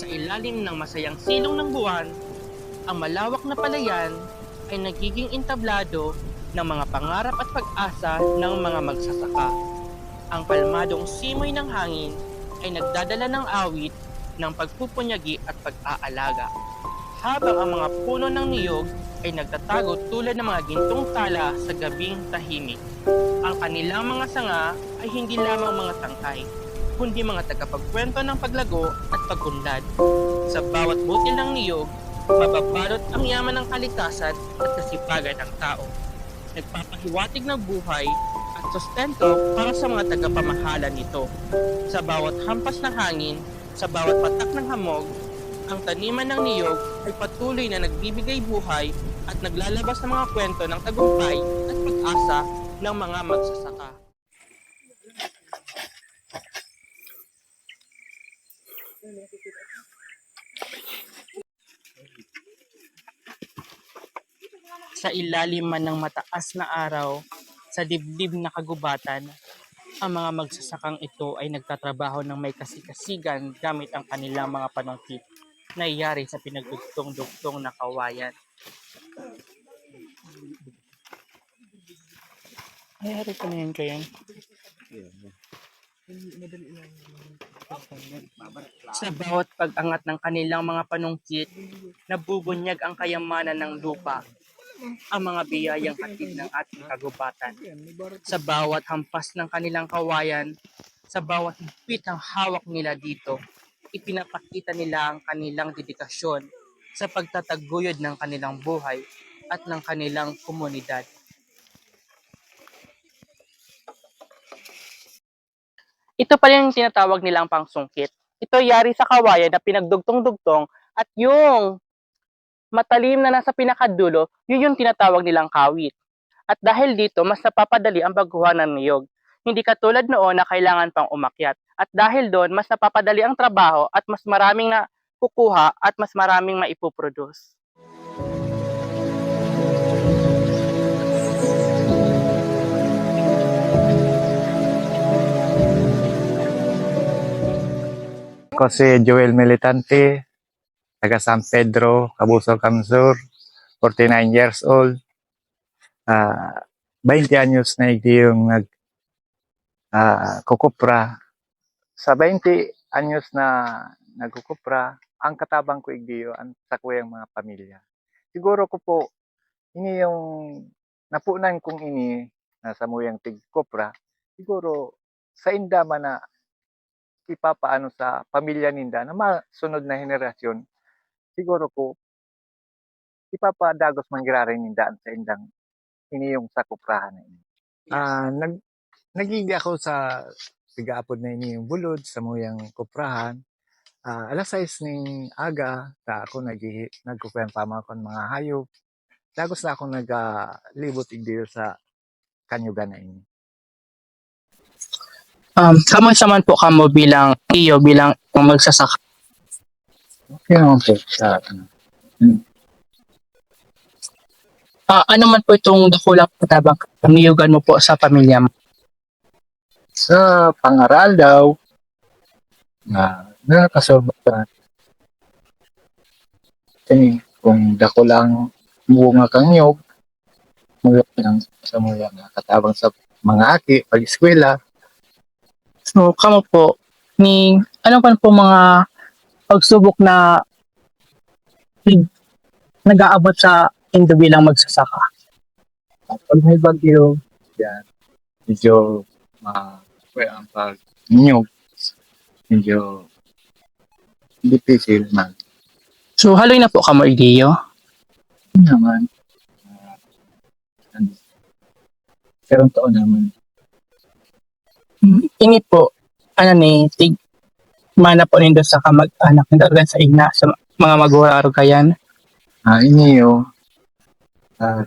Sa ilalim ng masayang silong ng buwan, ang malawak na palayan ay nagiging entablado ng mga pangarap at pag-asa ng mga magsasaka. Ang kalmadong simoy ng hangin ay nagdadala ng awit ng pagpupunyagi at pag-aalaga. Habang ang mga puno ng niyog ay nagtatago tulad ng mga gintong tala sa gabing tahimik. Ang kanilang mga sanga ay hindi lamang mga tangkay, kundi mga tagapagkwento ng paglago at pagkunlad. Sa bawat butil ng niyog, mababalot ang yaman ng kalikasan at kasipagan ng tao. Nagpapahiwatig ng buhay at sustento para sa mga tagapamahala nito. Sa bawat hampas ng hangin, sa bawat patak ng hamog, ang taniman ng niyog ay patuloy na nagbibigay buhay at naglalabas ng mga kwento ng tagumpay at pag-asa ng mga magsasaka. Sa ilalim man ng mataas na araw, sa dibdib na kagubatan, ang mga magsasakang ito ay nagtatrabaho ng may kasikasigan gamit ang kanilang mga panungkit na iyari sa pinagdugtong-dugtong na kawayan. Ayari ko na yun kaya. Sa bawat pag-angat ng kanilang mga panungkit, nabubunyag ang kayamanan ng lupa, ang mga biyayang hatid ng ating kagubatan. Sa bawat hampas ng kanilang kawayan, sa bawat higpit ng hawak nila dito, ipinapakita nila ang kanilang dedikasyon sa pagtataguyod ng kanilang buhay at ng kanilang komunidad. Ito pa rin yung tinatawag nilang pangsungkit. Ito yari sa kawayan na pinagdugtong-dugtong at yung matalim na nasa pinakadulo, yun yung tinatawag nilang kawit. At dahil dito, mas napapadali ang baguhan ng niyog. Hindi katulad noon na kailangan pang umakyat. At dahil doon, mas napapadali ang trabaho at mas maraming na kukuha at mas maraming maipoproduce. Ako si Joel Militante, taga San Pedro, Cabusao, Camsur, 49 years old. Ah, 20 anyos na hindi yung nag ah, kukupra. Sa 20 anyos na nagkukupra, ang katabang ko igdiyo ang sa kuyang mga pamilya. Siguro ko po, ini yung napunan kong ini na sa muyang tigkupra, siguro sa indama na ipapaano sa pamilya ninda na masunod na henerasyon, siguro po, ipapadagos manggirari ninda sa indang iniyong sakuprahan na ini. Ah, nag nagigi ako sa pigaapod na ini yung bulod sa muyang kuprahan. Ah, alas 6 ning aga, ta ako nag nagkukwenta pa kon mga hayop. Dagos na ako nagalibot igdiyo sa kanyugan na ini. Um, kamusta naman po kamo bilang iyo, bilang magsasaka? Okay naman po sa ano. Ah, ano man po itong dakulang patabang niyugan mo po sa pamilya mo? sa pangaral daw na nakakasobra kasi kung dako lang bunga kang nyog mula lang sa mula nga katabang sa mga aki pag eskwela So, kamo po, ni, ano pa po mga pagsubok na nag- nag-aabot sa indo bilang magsasaka? pag may bagyo yan medyo ma ang pag nyog medyo difficile man So, haloy na po kamo. Yun naman ah, ano, pero taon naman Ini po, ano ni, tig, mana po nindo sa kamag-anak ng organ sa igna sa mga maguraro kayan. Ah, iniyo. Ah,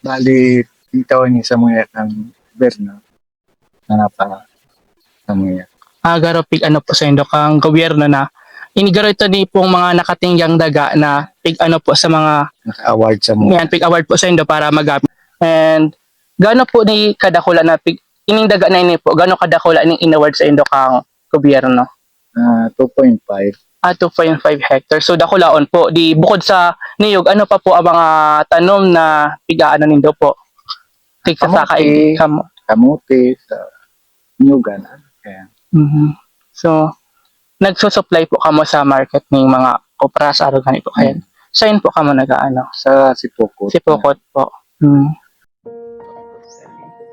bali, itaw ni sa mga kang Berna. Na napa sa mga. Ah, garo pig ano po sa indo kang gobyerno na inigaro ito ni pong mga nakatingyang daga na pig ano po sa mga Naka-award sa mga. Yan, pick award po sa Indo para magamit. And gaano po ni kadakula na pick ining daga na ini po, gaano kadakula ning in-award sa Indo kang gobyerno? Ah, 2.5. Ah, 2.5 hectares. So, dakulaon po. Di, bukod sa niyog, ano pa po ang mga tanom na pigaan nindo po? Tigsasaka Kamuti. kamo. Kamuti, sa Nyugan. Kaya, Mhm. So, nagsusupply po kamo sa market ng mga opras araw ganito kaya. Saan po kamo nag-ano? sa Sipokot. Si Pokot po. Hmm.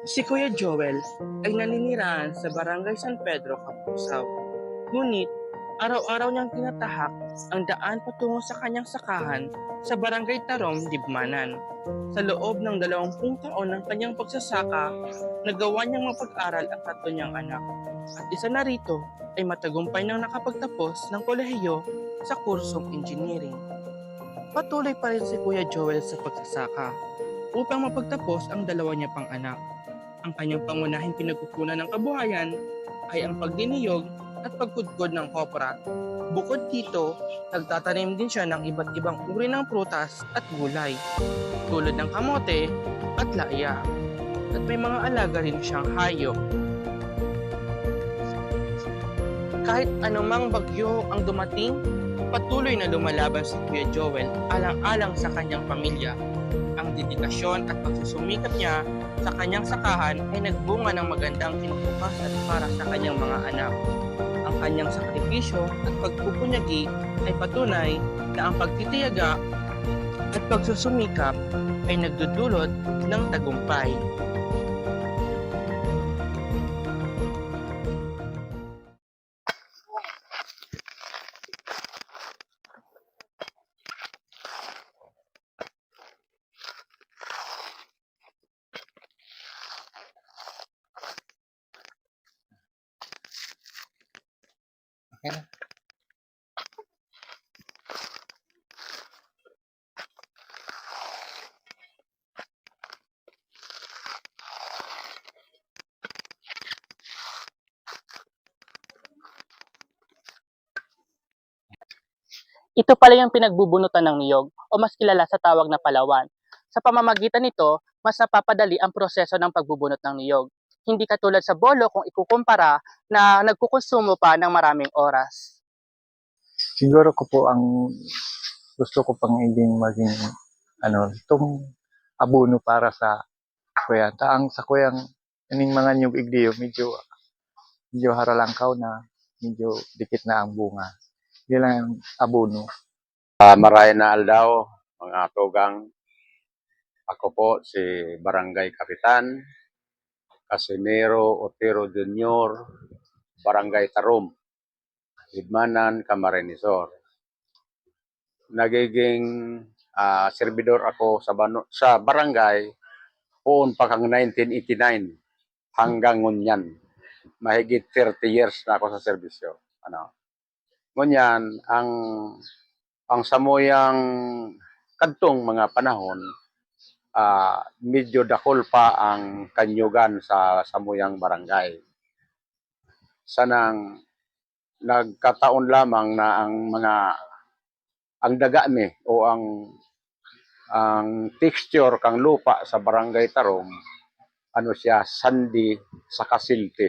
Si Kuya Joel ay naninirahan sa Barangay San Pedro, Kapusaw. Ngunit, araw-araw niyang tinatahak ang daan patungo sa kanyang sakahan sa Barangay Tarom, Libmanan. Sa loob ng dalawampung taon ng kanyang pagsasaka, nagawa niyang mapag-aral ang tatlo niyang anak. At isa na rito ay matagumpay nang nakapagtapos ng kolehiyo sa kursong engineering. Patuloy pa rin si Kuya Joel sa pagsasaka upang mapagtapos ang dalawa niya pang anak. Ang kanyang pangunahing pinagkukunan ng kabuhayan ay ang pagdiniyog at pagkudkod ng kopra. Bukod dito, nagtatanim din siya ng iba't ibang uri ng prutas at gulay, tulad ng kamote at laya. At may mga alaga rin siyang hayop. Kahit anumang bagyo ang dumating, patuloy na lumalaban si Kuya Joel alang-alang sa kanyang pamilya. Dedikasyon at pagsusumikap niya sa kanyang sakahan ay nagbunga ng magandang kinabukasan para sa kanyang mga anak. Ang kanyang sakripisyo at pagpupunyagi ay patunay na ang pagtitiyaga at pagsusumikap ay nagdudulot ng tagumpay. Ito pala yung pinagbubunutan ng niyog o mas kilala sa tawag na palawan. Sa pamamagitan nito, mas napapadali ang proseso ng pagbubunot ng niyog. Hindi katulad sa bolo kung ikukumpara na nagkukonsumo pa ng maraming oras. Siguro ko po ang gusto ko pang ibig maging ano, itong abono para sa kuya. Taang sa kuyang ining mga nyug igdiyo, medyo medyo haralangkaw na, medyo dikit na ang bunga. Yun lang ang abono. Ah, maray na aldaw, mga tugang. Ako po si Barangay Kapitan, Casimiro Otero Jr., Barangay Tarum, Libmanan, Camarinesor. Nagiging ah, servidor ako sa, bano, sa barangay poon pa kang 1989 hanggang ngunyan. Mahigit 30 years na ako sa serbisyo. Ano? Ngunyan, ang ang samuyang kadtong mga panahon, ah medyo dakol pa ang kanyugan sa samuyang barangay. Sanang nagkataon lamang na ang mga ang daga mi o ang ang texture kang lupa sa barangay Tarong ano siya sandy sa kasilti.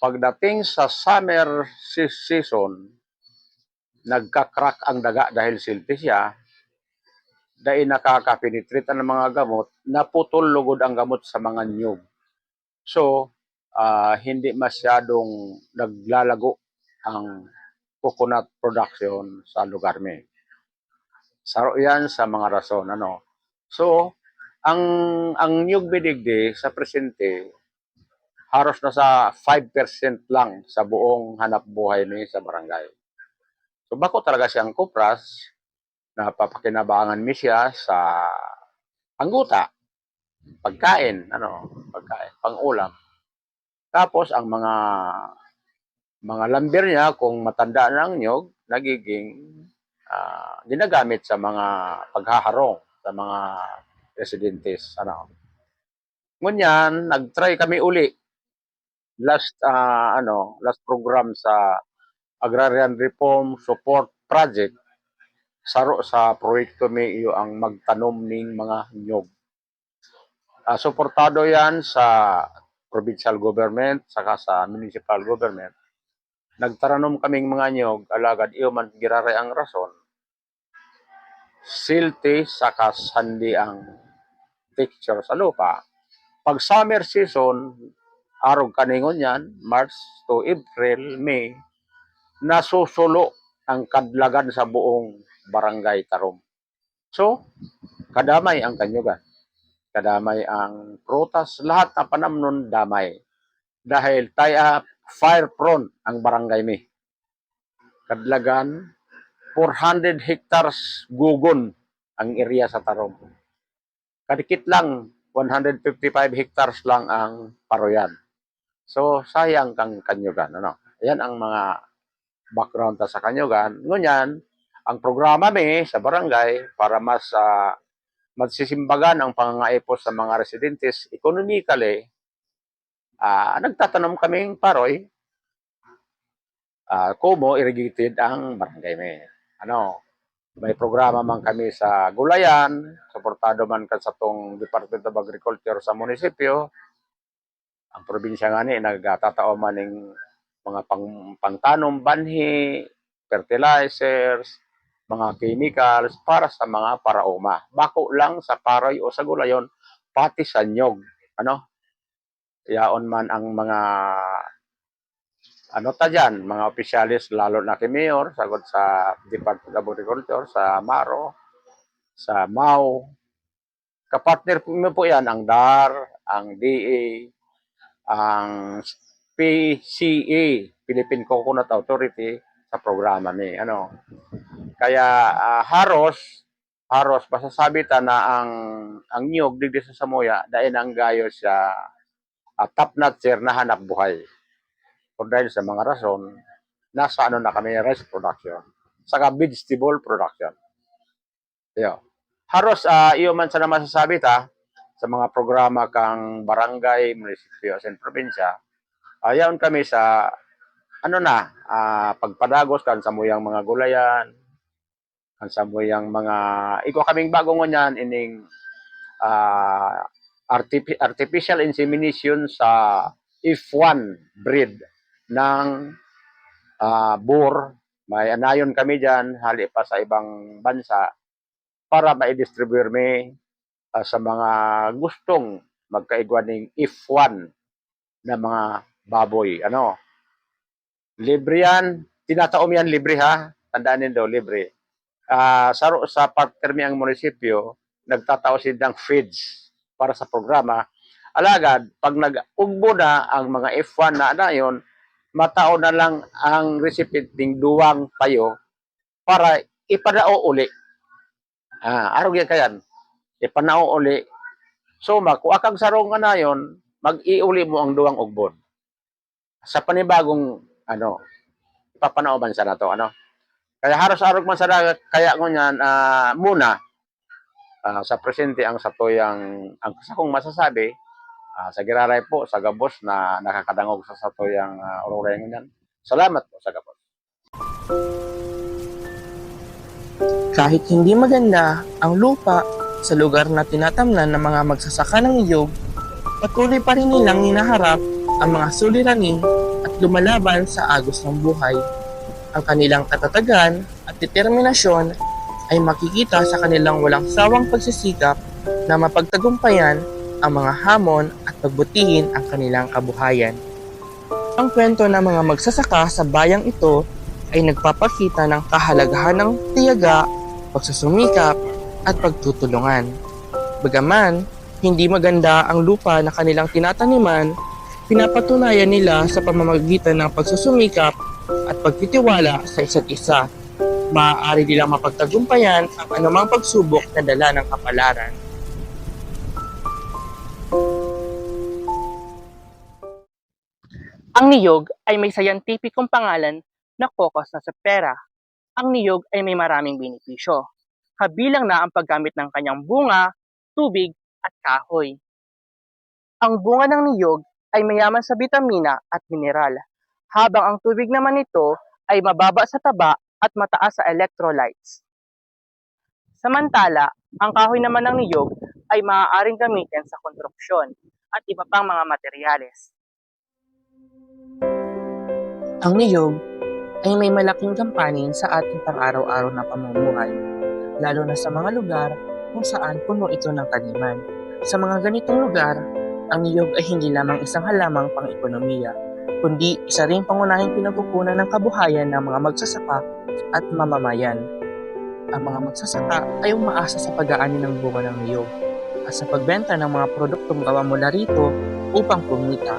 Pagdating sa summer se- season, nagka-crack ang daga dahil silti siya, dahil nakaka-penetrate ng mga gamot, naputol lugod ang gamot sa mga nyug. So, ah, hindi masyadong naglalago ang coconut production sa lugar mi. Saro yan sa mga rason. Ano? So, ang ang nyug bidigdi sa presente, haros na sa 5% lang sa buong hanap buhay ni sa barangay. So bako talaga siyang kupras na papakinabangan mi siya sa angguta, pagkain, ano, pagkain, pang-ulam. Tapos ang mga mga lambir niya kung matanda na ang nyog, nagiging ah, ginagamit sa mga paghaharong sa mga residentes, ano. Ngunyan, nag-try kami uli last ah, ano, last program sa Agrarian Reform Support Project saro sa proyekto mi iyo ang magtanom ning mga nyog. Ah, suportado yan sa provincial government saka sa municipal government. nagtaranom kaming mga nyog, alagad iyo man giraray ang rason, silti saka sandi ang texture sa lupa. Pag summer season, arog kaningon yan, March to April, May, nasusulo ang kadlagan sa buong barangay Tarom. So, kadamay ang kanyugan. Kadamay ang prutas, lahat na panamnon damay. Dahil tayo fire prone ang barangay mi. Kadlagan, 400 hectares gugon ang area sa Tarom. Kadikit lang, 155 hectares lang ang paroyan. So, sayang kang kanyugan. Ano? Yan ang mga background ta sa kanyugan. Ngunyan, ang programa mi sa barangay para mas uh, magsisimbagan ang pangangaipos sa mga residentes economically, ah nagtatanom kaming paroy. Ah, kumo irrigated ang barangay mi. Ano, may programa man kami sa gulayan, suportado man ka sa tong Department of Agriculture sa munisipyo. Ang probinsya nga ni nagtatao man ning mga pang, pangtanom, banhi, fertilizers, mga chemicals para sa mga parauma. Bako lang sa paroy o sa gulayon, pati sa nyog. Ano? Yaon man ang mga ano ta dyan, mga opisyalis, lalo na kay Mayor, sagot sa Department of Agriculture, sa Maro, sa MAU. Kapartner po po yan, ang DAR, ang DA, ang PCA, Philippine Coconut Authority, sa programa ni ano. Kaya ah, haros haros masasabi ta na ang ang nyog digdi sa Samoya dahil ang gayo sa uh, top notcher na hanap buhay. Kung dahil sa mga rason, nasa ano na kami rice production, saka vegetable production. Yo. Haros uh, iyo man sa na masasabi ta sa mga programa kang barangay, munisipyo, sa probinsya, ayaw kami sa ano na, ah, pagpadagos kan sa muyang mga gulayan, kan sa muyang mga, iko kaming bago ngunyan ining ah, artifi- artificial insemination sa F1 breed ng ah, boar. May anayon kami dyan, hali pa sa ibang bansa para ma-distribute mi ah, sa mga gustong magkaigwan ng F1 na mga baboy. Ano? Libre yan. Tinataom yan libre ha. Tandaan daw, libre. Ah, sa, sa partner mi ang munisipyo, nagtatao sila ng feeds para sa programa. Alagad, pag nag-ugbo na ang mga F1 na na matao na lang ang recipient ng duwang payo para ipanao uli. Ah, arog yan kayan. Ipanao uli. So, kung akang sarong na yun, mag-iuli mo ang duwang ugbon. Sa panibagong ano, ipapanauban sa nato, ano. Kaya haros arog man sa dagat, kaya ko niyan, ah, muna, ah, sa presente ang satuyang, ang sa kong masasabi, ah, sa giraray po, sa gabos na nakakadangog sa satuyang uh, ururay niyan. Salamat po sa gabos. Kahit hindi maganda ang lupa sa lugar na tinatamnan ng mga magsasaka ng niyog, patuloy pa rin nilang hinaharap ang mga suliranin at lumalaban sa agos ng buhay. Ang kanilang katatagan at determinasyon ay makikita sa kanilang walang sawang pagsisikap na mapagtagumpayan ang mga hamon at pagbutihin ang kanilang kabuhayan. Ang kwento ng mga magsasaka sa bayang ito ay nagpapakita ng kahalagahan ng tiyaga, pagsusumikap, at pagtutulungan. Bagaman, hindi maganda ang lupa na kanilang tinataniman, pinapatunayan nila sa pamamagitan ng pagsusumikap at pagtitiwala sa isa't isa. Maaari nilang mapagtagumpayan ang anumang pagsubok na dala ng kapalaran. Ang niyog ay may scientificong pangalan na Cocos naseptera. Ang niyog ay may maraming benepisyo, kabilang na ang paggamit ng kanyang bunga, tubig at kahoy. Ang bunga ng niyog ay mayaman sa bitamina at mineral, habang ang tubig naman nito ay mababa sa taba at mataas sa electrolytes. Samantala, ang kahoy naman ng niyog ay maaaring gamitin sa konstruksyon at iba pang mga materyales. Ang niyog ay may malaking gampanin sa ating pang-araw-araw na pamumuhay, lalo na sa mga lugar kung saan puno ito ng taniman. Sa mga ganitong lugar, ang niyog ay hindi lamang isang halamang pang-ekonomiya, kundi isa rin pangunahing pinagkukunan ng kabuhayan ng mga magsasaka at mamamayan. Ang mga magsasaka ay umaasa sa pag-aani ng bunga ng niyog at sa pagbenta ng mga produktong gawa mula rito upang kumita.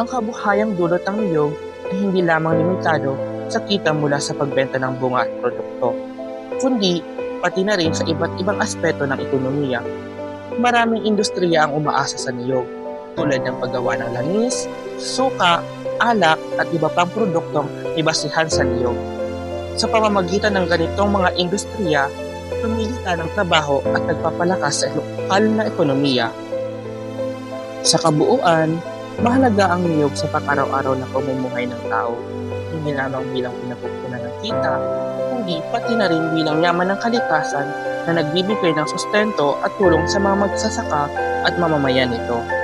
Ang kabuhayang dulot ng niyog ay hindi lamang limitado sa kita mula sa pagbenta ng bunga at produkto, kundi pati na rin sa iba't ibang aspeto ng ekonomiya. Maraming industriya ang umaasa sa niyog, tulad ng paggawa ng langis, suka, alak at iba pang produktong ibasihan sa niyog. Sa pamamagitan ng ganitong mga industriya, lumilita ng trabaho at nagpapalakas sa lokal na ekonomiya. Sa kabuuan, mahalaga ang niyog sa pang-araw-araw na pamumuhay ng tao, hindi lamang bilang pinagkukunan ng kita, kundi pati na rin bilang yaman ng kalikasan na nagbibigay ng sustento at tulong sa mga magsasaka at mamamayan nito.